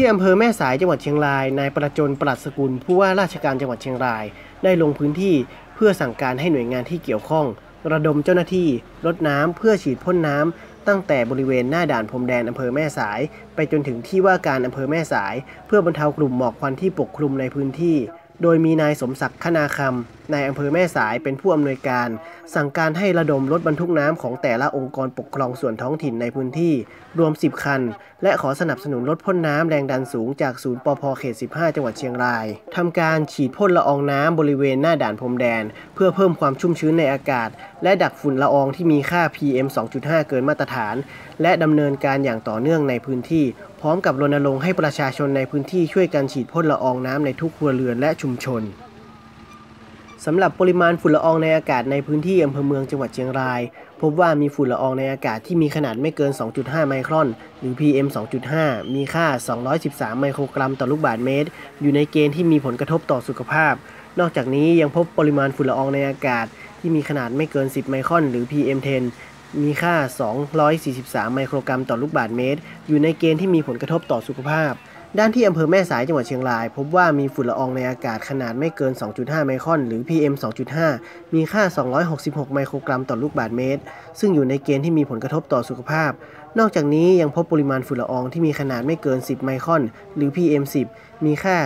ที่อำเภอแม่สายจังหวัดเชียงราย นายประจนปรัชสกุล ผู้ว่าราชการจังหวัดเชียงราย ได้ลงพื้นที่เพื่อสั่งการให้หน่วยงานที่เกี่ยวข้อง ระดมเจ้าหน้าที่รดน้ำเพื่อฉีดพ่นน้ำตั้งแต่บริเวณหน้าด่านพรมแดนอำเภอแม่สาย ไปจนถึงที่ว่าการอำเภอแม่สาย เพื่อบรรเทากลุ่มหมอกควันที่ปกคลุมในพื้นที่ โดยมีนายสมศักดิ์คณาคำ นายอำเภอแม่สายเป็นผู้อำนวยการ สั่งการให้ระดมรถบรรทุกน้ำของแต่ละองค์กรปกครองส่วนท้องถิ่นในพื้นที่ รวม 10 คัน และขอสนับสนุนรถพ่นน้ำแรงดันสูงจากศูนย์ปพเขต 15 จังหวัดเชียงรายทำการฉีดพ่นละอองน้ำบริเวณหน้าด่านพรมแดน เพื่อเพิ่มความชุ่มชื้นในอากาศ และดักฝุ่นละอองที่มีค่า PM 2.5 เกินมาตรฐาน และดำเนินการอย่างต่อเนื่องในพื้นที่ พร้อมกับรณรงค์ให้ประชาชนในพื้นที่ช่วยกันฉีดพ่นละอองน้ำในทุกครัวเรือนและชุมชน สำหรับปริมาณฝุ่นละอองในอากาศในพื้นที่อำเภอเมืองจังหวัดเชียงราย พบว่ามีฝุ่นละอองในอากาศที่มีขนาดไม่เกิน 2.5 ไมครอน หรือ PM 2.5 มีค่า 213 ไมโครกรัมต่อลูกบาศก์เมตร อยู่ในเกณฑ์ที่มีผลกระทบต่อสุขภาพ นอกจากนี้ยังพบปริมาณฝุ่นละอองในอากาศ ที่มีขนาดไม่เกิน 10 ไมครอน หรือ PM 10 มีค่า 243 ไมโครกรัมต่อลูกบาศก์เมตร อยู่ในเกณฑ์ที่มีผลกระทบต่อสุขภาพ ด้านที่อำเภอแม่สายจังหวัดเชียงราย พบว่ามีฝุ่นละอองในอากาศขนาดไม่เกิน 2.5 ไมครอน หรือ PM 2.5 มีค่า 266 ไมโครกรัมต่อลูกบาศก์เมตร ซึ่งอยู่ในเกณฑ์ที่มีผลกระทบต่อสุขภาพ นอกจากนี้ยังพบปริมาณฝุ่นละอองที่มีขนาดไม่เกิน 10 ไมครอน หรือ PM 10 มีค่า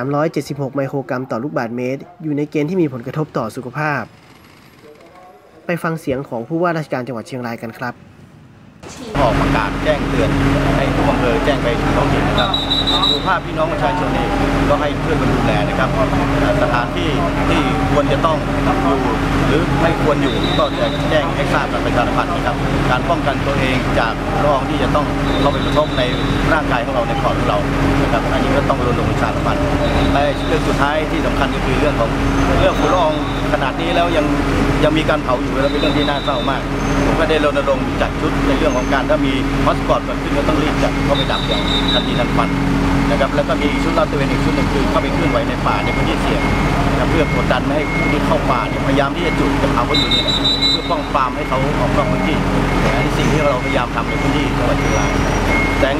376 ไมโครกรัมต่อลูกบาศก์เมตร อยู่ในเกณฑ์ที่มีผลกระทบต่อสุขภาพ ไปฟังเสียงของผู้ว่าราชการจังหวัดเชียงรายกันครับ ออกประกาศแจ้งเตือนให้ทุกอำเภอแจ้งไปถึงท้องถิ่นนะครับสุภาพพี่น้องประชาชนนี่ก็ให้ช่วยกันดูแลนะครับสถานที่ที่ควรจะต้องอยู่หรือไม่ควรอยู่ก็จะแจ้งให้ทราบกับประชาสัมพันธ์นะครับ การป้องกันตัวเองจากละองที่จะต้องเข้าไปกระทบในร่างกายของเราในปอดของเรานะครับอันนี้ก็ต้องรณรงค์ประชาสัมพันธ์และเรื่องสุดท้ายที่สำคัญก็คือเรื่องของเรื่องฝุ่นละออง ขนาดนี้แล้วยังยังมีการเผาอยู่แล้วเป็นเรื่องที่น่าเศร้ามากผมก็ได้รณรงค์จัดชุดในเรื่องของการถ้ามีฮอสปอตเกิดขึ้นก็ต้องรีบจัดเข้าไปดับอย่างทันทีทันควันนะครับแล้วก็มีชุดลาดตระเวนอีกชุดหนึ่งคือเข้าไปเคลื่อนไหวในป่าในพื้นที่เสี่ยงนะครับเพื่อกดดันไม่ให้ผู้ที่เข้าป่าเนี่ยพยายามที่จะจุดจะเผาก็อยู่นี่แหละเพื่อป้องปรามให้เขาออกนอกพื้นที่นี่สิ่งที่เราพยายามทำในพื้นที่จังหวัด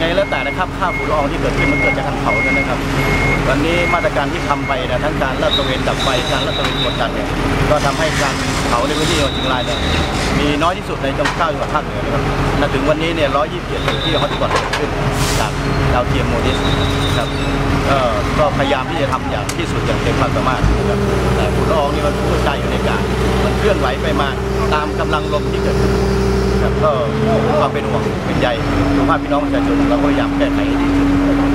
ไงแล้วแต่นะครับค่าฝุ่นละอองที่เกิดขึ้นมันเกิดจากการเผาเนี่ยนะครับ วันนี้มาตรการที่ทำไปนะทั้งการลาดตระเวนดับไฟการลาดตระเวนกดดันเนี่ยก็ทำให้การเผาในพื้นที่จังหวัดเชียงรายเนี่ยมีน้อยที่สุดในจังหวัดเก้าจังหวัดภาคเหนือนะครับณถึงวันนี้เนี่ย127จุดที่ฮอตสปอตเกิดขึ้นจากดาวเทียมโมดิสนะครับก็พยายามที่จะทำอย่างที่สุดอย่างเต็มความสามารถนะครับแต่ฝุ่นละอองนี่มันกระจายอยู่ในอากาศมันเคลื่อนไหวไปมาตามกำลังลมที่เกิดขึ้น ก็ความเป็นห่วงเป็นใยสุขภาพพี่น้องประชาชนเราก็พยายามแก้ไขให้ดีที่สุด